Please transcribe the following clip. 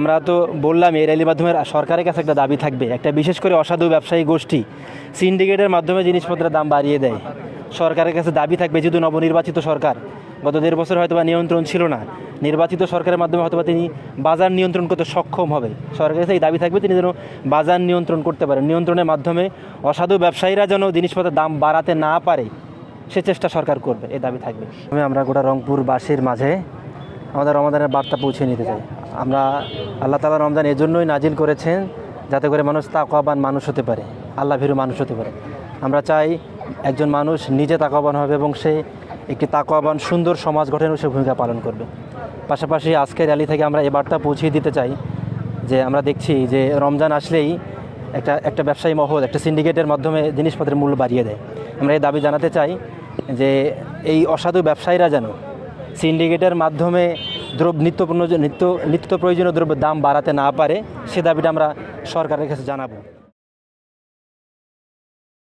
আমরা তো বললাম এই র্যালির মাধ্যমে সরকারের কাছে একটা দাবি থাকবে। একটা বিশেষ করে অসাধু ব্যবসায়ী গোষ্ঠী সিন্ডিকেটের মাধ্যমে জিনিসপত্রের দাম বাড়িয়ে দেয়। সরকারের কাছে দাবি থাকবে যেহেতু নবনির্বাচিত সরকার, গত দেড় বছর হয়তো বা নিয়ন্ত্রণ ছিল না। নির্বাচিত সরকারের মাধ্যমে হয়তো তিনি বাজার নিয়ন্ত্রণ করতে সক্ষম হবে। সরকারের কাছে এই দাবি থাকবে তিনি যেন বাজার নিয়ন্ত্রণ করতে পারেন। নিয়ন্ত্রণের মাধ্যমে অসাধু ব্যবসায়ীরা যেন জিনিসপত্রের দাম বাড়াতে না পারে, সে চেষ্টা সরকার করবে। এই দাবি থাকবে। আমরা গোটা রংপুর রংপুরবাসীর মাঝে আমাদের রমাদানের বার্তা পৌঁছে নিতে চাই। আমরা আল্লাহ তালা রমজান এজন্যই নাজিল করেছেন যাতে করে মানুষ তাকওয়াবান মানুষ হতে পারে। আল্লাহ ভীরু মানুষ হতে পারে। আমরা চাই একজন মানুষ নিজে তাকওয়াবান হবে এবং সে একটি তাকওয়াবান, সুন্দর সমাজ গঠনের সে ভূমিকা পালন করবে। পাশাপাশি আজকের র্যালি থেকে আমরা এই বার্তা পৌঁছে দিতে চাই যে আমরা দেখছি যে রমজান আসলেই একটা একটা ব্যবসায়ী মহল, একটা সিন্ডিকেটের মাধ্যমে জিনিসপত্রের মূল্য বাড়িয়ে দেয়। আমরা এই দাবি জানাতে চাই যে এই অসাধু ব্যবসায়ীরা যেন সিন্ডিকেটের মাধ্যমে দ্রব্য নিত্য নিত্য নিত্য প্রয়োজনীয় দ্রব্যের দাম বাড়াতে না পারে, সে দাবিটা আমরা সরকারের কাছে জানাব।